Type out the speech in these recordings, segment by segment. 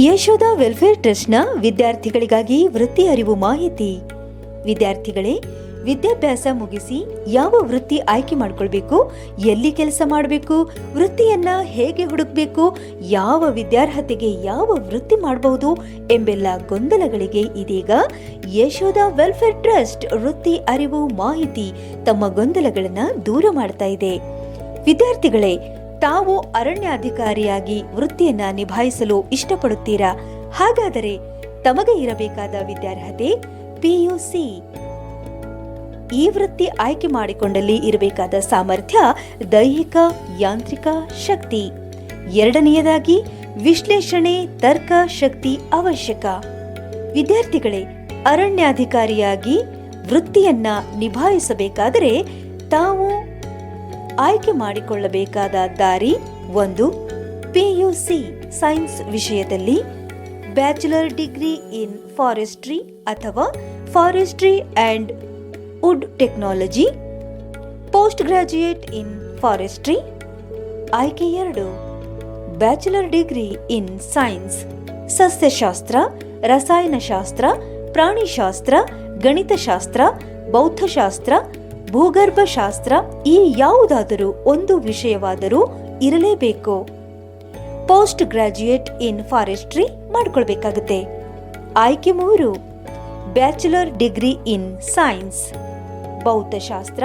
Yashoda welfare ಟ್ರಸ್ಟ್ನ ವಿದ್ಯಾರ್ಥಿಗಳಿಗಾಗಿ ವೃತ್ತಿ ಅರಿವು ಮಾಹಿತಿ. ವಿದ್ಯಾರ್ಥಿಗಳೇ, ವಿದ್ಯಾಭ್ಯಾಸ ಮುಗಿಸಿ ಯಾವ ವೃತ್ತಿ ಆಯ್ಕೆ ಮಾಡಿಕೊಳ್ಬೇಕು, ಎಲ್ಲಿ ಕೆಲಸ ಮಾಡಬೇಕು, ವೃತ್ತಿಯನ್ನ ಹೇಗೆ ಹುಡುಕ್ಬೇಕು, ಯಾವ ವಿದ್ಯಾರ್ಹತೆಗೆ ಯಾವ ವೃತ್ತಿ ಮಾಡಬಹುದು ಎಂಬೆಲ್ಲ ಗೊಂದಲಗಳಿಗೆ ಇದೀಗ ಯಶೋಧ ವೆಲ್ಫೇರ್ ಟ್ರಸ್ಟ್ ವೃತ್ತಿ ಅರಿವು ಮಾಹಿತಿ ತಮ್ಮ ಗೊಂದಲಗಳನ್ನು ದೂರ ಮಾಡ್ತಾ ಇದೆ. ವಿದ್ಯಾರ್ಥಿಗಳೇ ತಾವು ಅರಣ್ಯಾಧಿಕಾರಿಯಾಗಿ ವೃತ್ತಿಯನ್ನ ನಿಭಾಯಿಸಲು ಇಷ್ಟಪಡುತ್ತೀರಾ? ಹಾಗಾದರೆ ತಮಗೆ ಇರಬೇಕಾದ ವಿದ್ಯಾರ್ಹತೆ ಪಿಯುಸಿ ಈ ವೃತ್ತಿ ಆಯ್ಕೆ ಮಾಡಿಕೊಂಡಲ್ಲಿ ಇರಬೇಕಾದ ಸಾಮರ್ಥ್ಯ ದೈಹಿಕ, ಯಾಂತ್ರಿಕ ಶಕ್ತಿ. ಎರಡನೆಯದಾಗಿ ವಿಶ್ಲೇಷಣೆ, ತರ್ಕ, ಶಕ್ತಿ ಅವಶ್ಯಕ. ವಿದ್ಯಾರ್ಥಿಗಳೇ, ಅರಣ್ಯಾಧಿಕಾರಿಯಾಗಿ ವೃತ್ತಿಯನ್ನ ನಿಭಾಯಿಸಬೇಕಾದರೆ ತಾವು ಆಯ್ಕೆ ಮಾಡಿಕೊಳ್ಳಬೇಕಾದ ದಾರಿ ಒಂದು ಪಿಯುಸಿ ಸೈನ್ಸ್ ವಿಷಯದಲ್ಲಿ ಬ್ಯಾಚುಲರ್ ಡಿಗ್ರಿ ಇನ್ ಫಾರೆಸ್ಟ್ರಿ ಅಥವಾ forestry and wood technology post graduate in forestry ಆಯ್ಕೆ ಎರಡು ಬ್ಯಾಚುಲರ್ ಡಿಗ್ರಿ ಇನ್ ಸೈನ್ಸ್ ಸಸ್ಯಶಾಸ್ತ್ರ, ರಸಾಯನಶಾಸ್ತ್ರ, ಪ್ರಾಣಿಶಾಸ್ತ್ರ, ಗಣಿತಶಾಸ್ತ್ರ, ಬೌದ್ಧಶಾಸ್ತ್ರ ಭೂಗರ್ಭಶಾಸ್ತ್ರ ಈ ಯಾವುದಾದರೂ ಒಂದು ವಿಷಯವಾದರೂ ಇರಲೇಬೇಕು. ಪೋಸ್ಟ್ ಗ್ರಾಜ್ಯುಯೇಟ್ ಇನ್ ಫಾರೆಸ್ಟ್ರಿ ಮಾಡಿಕೊಳ್ಬೇಕಾಗುತ್ತೆ. ಆಯ್ಕೆ ಮೂರು ಬ್ಯಾಚುಲರ್ ಡಿಗ್ರಿ ಇನ್ ಸೈನ್ಸ್ ಭೌತಶಾಸ್ತ್ರ,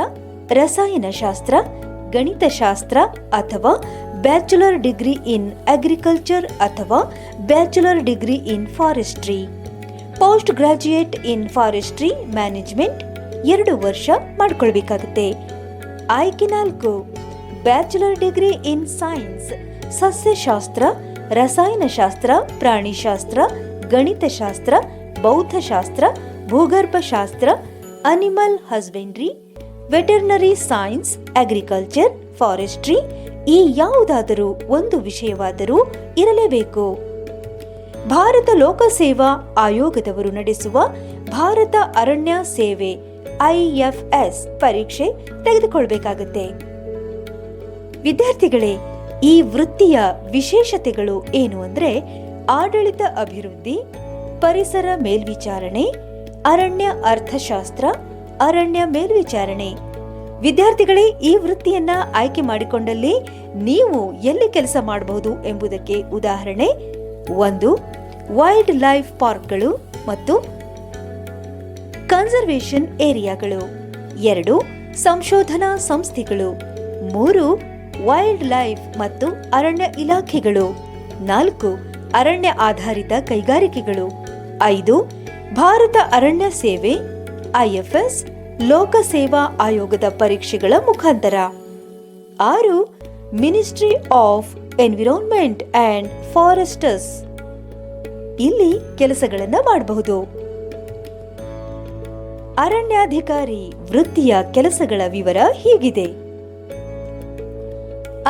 ರಸಾಯನಶಾಸ್ತ್ರ, ಗಣಿತಶಾಸ್ತ್ರ ಅಥವಾ ಬ್ಯಾಚುಲರ್ ಡಿಗ್ರಿ ಇನ್ ಅಗ್ರಿಕಲ್ಚರ್ ಅಥವಾ bachelor degree in forestry post graduate in forestry management ಎರಡು ವರ್ಷ ಮಾಡ್ಕೊಳ್ಬೇಕಾಗುತ್ತೆ. ಆಯ್ಕೆ ನಾಲ್ಕು, ಬ್ಯಾಚುಲರ್ ಡಿಗ್ರಿ ಇನ್ ಸೈನ್ಸ್, ಸಸ್ಯಶಾಸ್ತ್ರ, ರಸಾಯನಶಾಸ್ತ್ರ, ಪ್ರಾಣಿಶಾಸ್ತ್ರ, ಗಣಿತಶಾಸ್ತ್ರ, ಬೌದ್ಧಶಾಸ್ತ್ರ, ಭೂಗರ್ಭಶಾಸ್ತ್ರ, animal husbandry, veterinary science, agriculture, forestry ಈ ಯಾವುದಾದರೂ ಒಂದು ವಿಷಯವಾದರೂ ಇರಲೇಬೇಕು. ಭಾರತ ಲೋಕಸೇವಾ ಆಯೋಗದವರು ನಡೆಸುವ ಭಾರತ ಅರಣ್ಯ ಸೇವೆ ಐಎಫ್ಎಸ್ ಪರೀಕ್ಷೆ ತೆಗೆದುಕೊಳ್ಬೇಕಾಗುತ್ತೆ. ವಿದ್ಯಾರ್ಥಿಗಳೇ, ಈ ವೃತ್ತಿಯ ವಿಶೇಷತೆಗಳು ಏನು ಅಂದ್ರೆ ಆಡಳಿತ ಅಭಿವೃದ್ಧಿ, ಪರಿಸರ ಮೇಲ್ವಿಚಾರಣೆ, ಅರಣ್ಯ ಅರ್ಥಶಾಸ್ತ್ರ, ಅರಣ್ಯ ಮೇಲ್ವಿಚಾರಣೆ. ವಿದ್ಯಾರ್ಥಿಗಳೇ, ಈ ವೃತ್ತಿಯನ್ನ ಆಯ್ಕೆ ಮಾಡಿಕೊಂಡಲ್ಲಿ ನೀವು ಎಲ್ಲಿ ಕೆಲಸ ಮಾಡಬಹುದು ಎಂಬುದಕ್ಕೆ ಉದಾಹರಣೆ, ಒಂದು, ವೈಲ್ಡ್ ಲೈಫ್ ಪಾರ್ಕ್ಗಳು ಮತ್ತು ಕನ್ಸರ್ವೇಷನ್ ಏರಿಯಾಗಳು. ಎರಡು, ಸಂಶೋಧನಾ ಸಂಸ್ಥೆಗಳು. ಮೂರು ವೈಲ್ಡ್ ಲೈಫ್ ಮತ್ತು ಅರಣ್ಯ ಇಲಾಖೆಗಳು. ನಾಲ್ಕು, ಅರಣ್ಯ ಆಧಾರಿತ ಕೈಗಾರಿಕೆಗಳು. ಐದು, ಭಾರತ ಅರಣ್ಯ ಸೇವೆ, ಐಎಫ್ಎಸ್ ಲೋಕಸೇವಾ ಆಯೋಗದ ಪರೀಕ್ಷೆಗಳ ಮುಖಾಂತರ. ಆರು, ministry of environment and foresters. ಇಲ್ಲಿ ಕೆಲಸಗಳನ್ನು ಮಾಡಬಹುದು. ಅರಣ್ಯಾಧಿಕಾರಿ ವೃತ್ತಿಯ ಕೆಲಸಗಳ ವಿವರ ಹೀಗಿದೆ.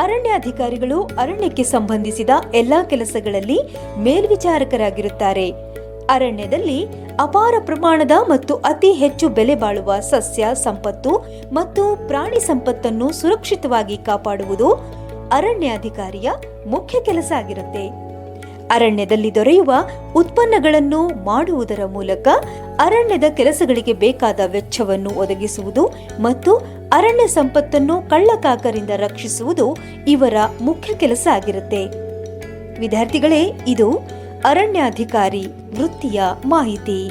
ಅರಣ್ಯಾಧಿಕಾರಿಗಳು ಅರಣ್ಯಕ್ಕೆ ಸಂಬಂಧಿಸಿದ ಎಲ್ಲಾ ಕೆಲಸಗಳಲ್ಲಿ ಮೇಲ್ವಿಚಾರಕರಾಗಿರುತ್ತಾರೆ. ಅರಣ್ಯದಲ್ಲಿ ಅಪಾರ ಪ್ರಮಾಣದ ಮತ್ತು ಅತಿ ಹೆಚ್ಚು ಬೆಲೆ ಬಾಳುವ ಸಸ್ಯ, ಸಂಪತ್ತು ಮತ್ತು ಪ್ರಾಣಿ ಸಂಪತ್ತನ್ನು ಸುರಕ್ಷಿತವಾಗಿ ಕಾಪಾಡುವುದು ಅರಣ್ಯಾಧಿಕಾರಿಯ ಮುಖ್ಯ ಕೆಲಸ ಆಗಿರುತ್ತೆ. ಅರಣ್ಯದಲ್ಲಿ ದೊರೆಯುವ ಉತ್ಪನ್ನಗಳನ್ನು ಮಾಡುವುದರ ಮೂಲಕ ಅರಣ್ಯದ ಕೆಲಸಗಳಿಗೆ ಬೇಕಾದ ವೆಚ್ಚವನ್ನು ಒದಗಿಸುವುದು ಮತ್ತು ಅರಣ್ಯ ಸಂಪತ್ತನ್ನು ಕಳ್ಳಕಾಕರಿಂದ ರಕ್ಷಿಸುವುದು ಇವರ ಮುಖ್ಯ ಕೆಲಸ ಆಗಿರುತ್ತೆ. ವಿದ್ಯಾರ್ಥಿಗಳೇ, ಇದು ಅರಣ್ಯಾಧಿಕಾರಿ ವೃತ್ತಿಯ ಮಾಹಿತಿ.